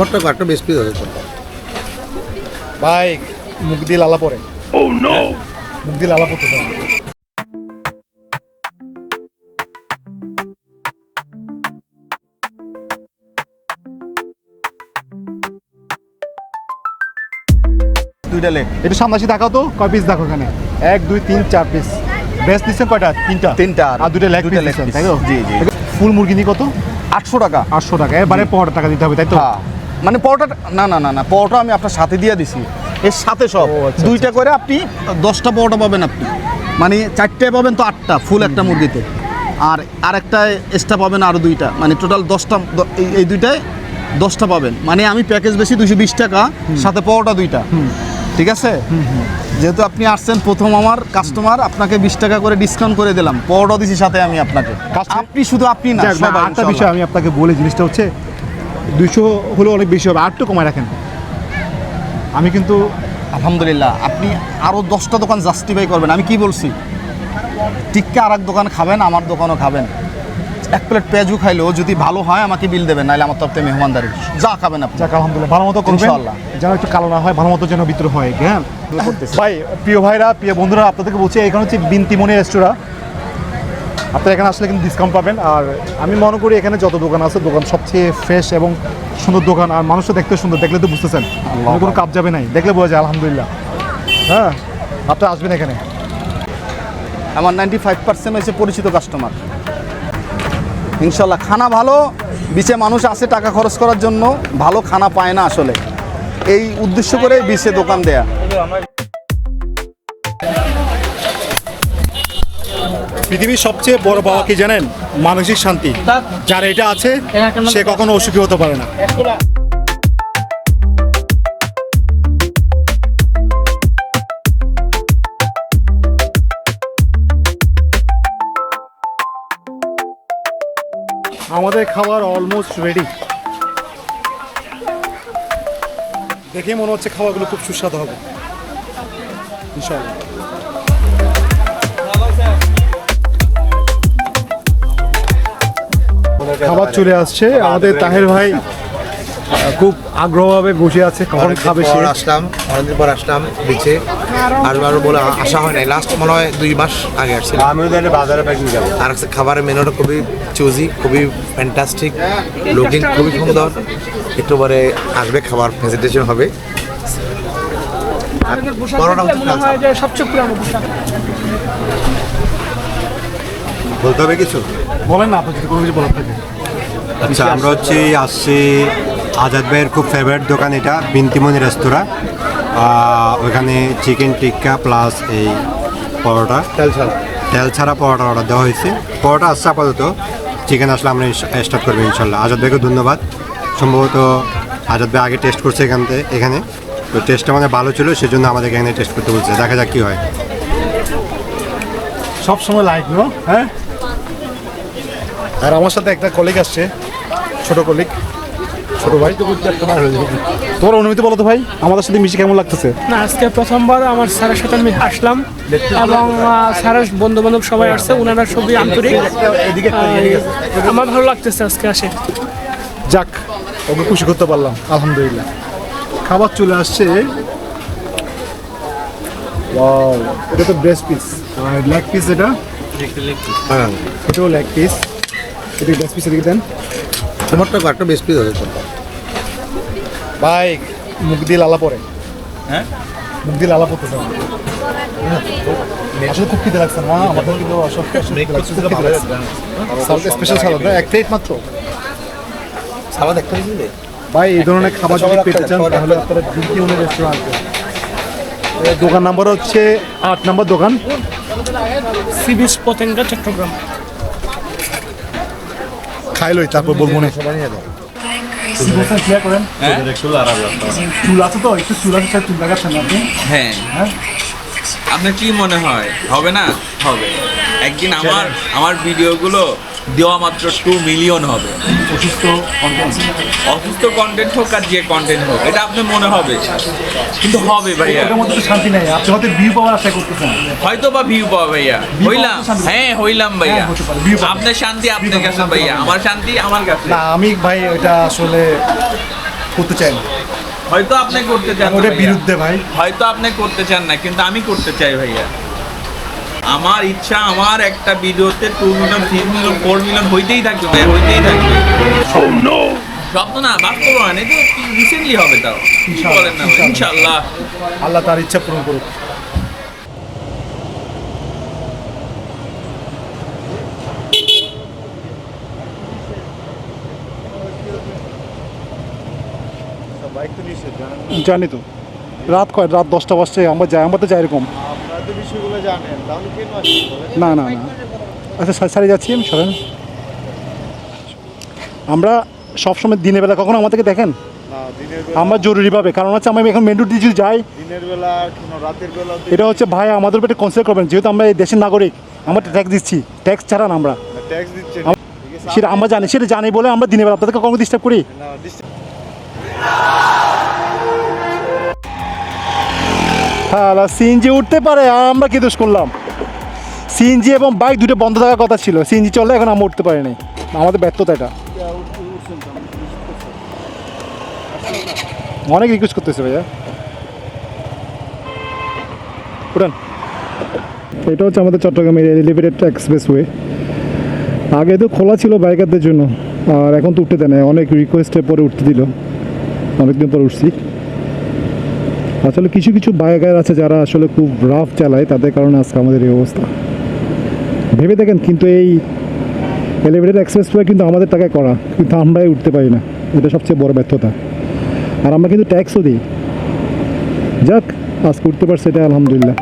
ছোট্ট একটা বেশ পিস আছে ভাই মুখ দিয়ে লালা পড়ে। মুখ দিয়ে লালা পড়তে দুইটা লেগ। একটু সামনাসি দেখাও তো কয় পিস দেখো এখানে? এক দুই তিন চার পিস বেস্ট দিচ্ছেন কয়টা? তিনটা? তিনটা। আর দুটো লেগ দুইটা piece। তাই তো? জি, জি। ফুল মুরগি নিয়ে কত? আটশো টাকা। আটশো টাকা। এবারে পনেরো টাকা দিতে হবে তাই তো? হ্যাঁ। মানে পরোটা না না না না পরোটা আমি আপনার সাথে দিয়ে দিছি। এর সাথে সব। আচ্ছা, দুইটা করে আপনি দশটা পরোটা পাবেন আপনি। মানে চারটে পাবেন তো আটটা ফুল একটা মুরগিতে। আর আরেকটা এক্সট্রা পাবেন আরও দুইটা। মানে টোটাল দশটা এই- দুইটায় দশটা পাবেন। মানে আমি প্যাকেজ বেশি দুশো বিশ টাকা সাথে পরোটা দুইটা। ঠিক আছে? যেহেতু আপনি আসছেন প্রথম আমার কাস্টমার আপনাকে বিশ টাকা করে ডিসকাউন্ট করে দিলাম। পরোটা দিছি সাথে আমি আপনাকে। আপনি শুধু আপনি না ইনশাআল্লাহ। বিষয় আমি আপনাকে বলে জিনিসটা হচ্ছে দুইশো হলেও অনেক বেশি হবে আটটু কমায় রাখেন। আমি কিন্তু আলহামদুলিল্লাহ আপনি আরও দশটা দোকান জাস্টিফাই করবেন। আমি কি বলছি? টিক্কা আর এক দোকান খাবেন আমার দোকানও খাবেন। এক প্লেট পেঁয়াজু খাইলেও যদি ভালো হয় আমাকে বিল দেবেন নাহলে আমার তরফ মেহমানদারি। যা খাবেন আপনি। যাক আলহামদুলিল্লাহ ভালো মতো করবেন। ইনশাআল্লাহ। যেন একটু কালো না হয় ভালো মতো যেন ভিতরে হয় হ্যাঁ? ভাই প্রিয় ভাইরা প্রিয় বন্ধুরা আপনাদেরকে বলছি এখানে হচ্ছে বিন্তিমণি রেস্তোরাঁ। আপনারা এখানে আসলে কিন্তু ডিসকাউন্ট পাবেন। আর আমি মনে করি এখানে যত দোকান আছে দোকান সবচেয়ে ফ্রেশ এবং সুন্দর দোকান। আর মানুষও দেখতে সুন্দর দেখলে তো বুঝতেছেন। কোনো কাপ যাবে নাই দেখলে বোঝা যায় আলহামদুলিল্লাহ। হ্যাঁ আপনারা আসবেন এখানে। আমার নাইনটি ফাইভ পার্সেন্ট হয়েছে পরিচিত কাস্টমার ইনশাল্লাহ খানা ভালো বিচে মানুষ আসে টাকা খরচ করার জন্য। ভালো খানা পায় না আসলে। এই উদ্দেশ্য করে বিচে দোকান দেয়া। পৃথিবীর সবচেয়ে বড় পাওয়া কি জানেন? মানসিক শান্তি। যার এটা আছে, সে কখনো অসুখী হতে পারে না। আমাদের খাবার অলমোস্ট রেডি দেখে মনে হচ্ছে খাবারগুলো খুব সুস্বাদু হবে। ইনশাআল্লাহ। খাবার চলে আসছে। আমাদের তাহের ভাই খুব আগ্রহভাবে বসে আছে কখন খাবে সে? আসলাম অনেকদিন পর আসলাম বিচে আসবার বলে আসা হয় নাই। লাস্ট মনে হয় দুই মাস আগে আসছিলাম আমিও তাহলে বাজারে প্যাকিং যাব আর খাবারের মেনুটা খুবই চুজি খুবই ফ্যান্টাস্টিক লুকিং খুবই সুন্দর। একটু পরে আসবে খাবার প্রেজেন্টেশন হবে। পরোটা হচ্ছে কাঁচা। বলতে হবে কিছু? বলেন না আপনি যদি কোনো কিছু বলার থাকে। আচ্ছা আমরা হচ্ছে আসছি আজাদ ভাইয়ের খুব ফেভারিট দোকান এটা বিন্তিমণি রেস্তোরাঁ। ওখানে চিকেন টিক্কা প্লাস এই পরোটা। তেল ছাড়া। তেল ছাড়া পরোটা অর্ডার দেওয়া হয়েছে। পরোটা আসছে আপাতত। চিকেন আসলে আমরা স্টার্ট করব ইনশাল্লাহ। আজাদ ভাইকে ধন্যবাদ। সম্ভবত আজাদ ভাই আগে টেস্ট করছে এখান থেকে এখানে। তো টেস্টটা মানে ভালো ছিল সেজন্য আমাদের এখানে টেস্ট করতে বলছে। দেখা যাক কী হয়। সব সময় লাইক নো হ্যাঁ? আর আমার সাথে একটা কলিগ আসছে ছোট কলিগ ছোট ভাই। তোমার অনুমতি বলো তো ভাই আমাদের সাথে মিশে কেমন লাগতেছে? না আজকে প্রথমবার আমার স্যারের সাথে আমি আসলাম এবং স্যারের বন্ধু বান্ধব সবাই আসছে ওনারা সবই আন্তরিক। এদিকে আমার ভালো লাগতেছে আজকে আসে। যাক ওকে খুশি করতে পারলাম আলহামদুলিল্লাহ। খাবার চলে আসছে Wow, এটা তো ব্রেস্ট পিস আর লেগ পিস এটা? হ্যাঁ। এটাও লেগ পিস এটা ব্রেস্ট পিস এদিকে দেন। একটা বেশ পিস আছে ভাই মুখ দিয়ে লালা পড়ে হ্যাঁ? মুখ দিয়ে লালা পড়তেছে। আসলে খুব খিদে লাগছে না আমাদের কিন্তু। সালাদ স্পেশাল সালাদ এক প্লেট মাত্র। সালাদ একটা ভাই এই ধরনের খাবার যদি পেতে চান তাহলে আপনারা রেস্টুরেন্ট আসবেন দোকান নাম্বার হচ্ছে আট নম্বর দোকান। Sea beach Patenga Chattogram. খাইলই তারপর বলব না। চুল লাগাচ্ছেন হ্যাঁ? আপনার কি মনে হয়? হবে না? হবে। একদিন আমার আমার ভিডিওগুলো দেওয়া মাত্র টু মিলিয়ন হবে। অসুস্থ অসুস্থ কন্টেন্ট হোক আর যে কন্টেন্ট হোক এটা আপনার মনে হবে। কিন্তু হবে ভাইয়া। শান্তি নাই আপনি হয়তো ভিউ পাওয়ার আশা করতেছেন। হয়তো বা ভিউ পাওয়া ভাইয়া। হইলাম। হ্যাঁ হইলাম ভাইয়া। হ্যাঁ। আপনার শান্তি আপনার কাছে ভাইয়া। আমার শান্তি আমার কাছে। না আমি ভাই এটা আসলে করতে চাই না। হয়তো আপনি করতে চান ভাইয়া। বিরুদ্ধে ভাই। হয়তো আপনি করতে চান না কিন্তু আমি করতে চাই ভাইয়া। আমার ইচ্ছা আমার একটা ভিডিওতে two million three million four million হইতেই থাকবে ভাইয়া হইতেই থাকবে। স্বপ্ন না বাস্তবায়ন এটা রিসেন্টলি হবে তাও? বলেন না ইনশাল্লাহ। আল্লাহ তার ইচ্ছা পূরণ করুক। জানি তো রাত কয় রাত দশটা বাজছে আমরা যাই আমরা তো যাই এরকম। না না না। আচ্ছা সা- সারি যাচ্ছি আমি সরেন। আমরা সবসময় দিনের বেলা কখনো আমাদেরকে দেখেন? আমরা জরুরিভাবে কারণ হচ্ছে আমি এখন মেন রোড দিয়ে যদি যাই এটা হচ্ছে ভাই আমাদের উপর কনসিডার করবেন যেহেতু আমরা এই দেশের নাগরিক আমরা ট্যাক্স দিচ্ছি ট্যাক্স ছাড়া না আমরা। সেটা আমরা জানি সেটা জানি বলে আমরা দিনের বেলা আপনাদেরকে কখনো ডিস্টার্ব করি? হ্যাঁ সিএনজি উঠতে পারে, আর আমরা কি দোষ করলাম? সিএনজি এবং বাইক দুটো বন্ধ থাকার কথা ছিল, সিএনজি চলে এখন আমরা উঠতে পারিনি। আমাদের ব্যর্থতা এটা। অনেক রিকোয়েস্ট করতেছে ভাইয়া। উঠান। এটা হচ্ছে আমাদের চট্টগ্রামের এলিভেটেড এক্সপ্রেসওয়ে আগে তো খোলা ছিল বাইকারদের জন্য, আর এখন তো উঠতে দেয় না অনেক রিকোয়েস্টের পরে উঠতে দিল। অনেকদিন পর উঠছি। আসলে কিছু কিছু বাইকার আছে যারা আসলে খুব রাফ চালায়, তাদের কারণে আজকে আমাদের এই অবস্থা। ভেবে দেখেন, কিন্তু এই এলিভেটেড এক্সপ্রেসওয়ে কিন্তু আমাদের টাকায় করা, কিন্তু আমরাই উঠতে পারি না। এটা সবচেয়ে বড় ব্যর্থতা। আর আমরা কিন্তু ট্যাক্সও দিই। যাক, আজকে উঠতে পারছি এটা, আলহামদুলিল্লাহ।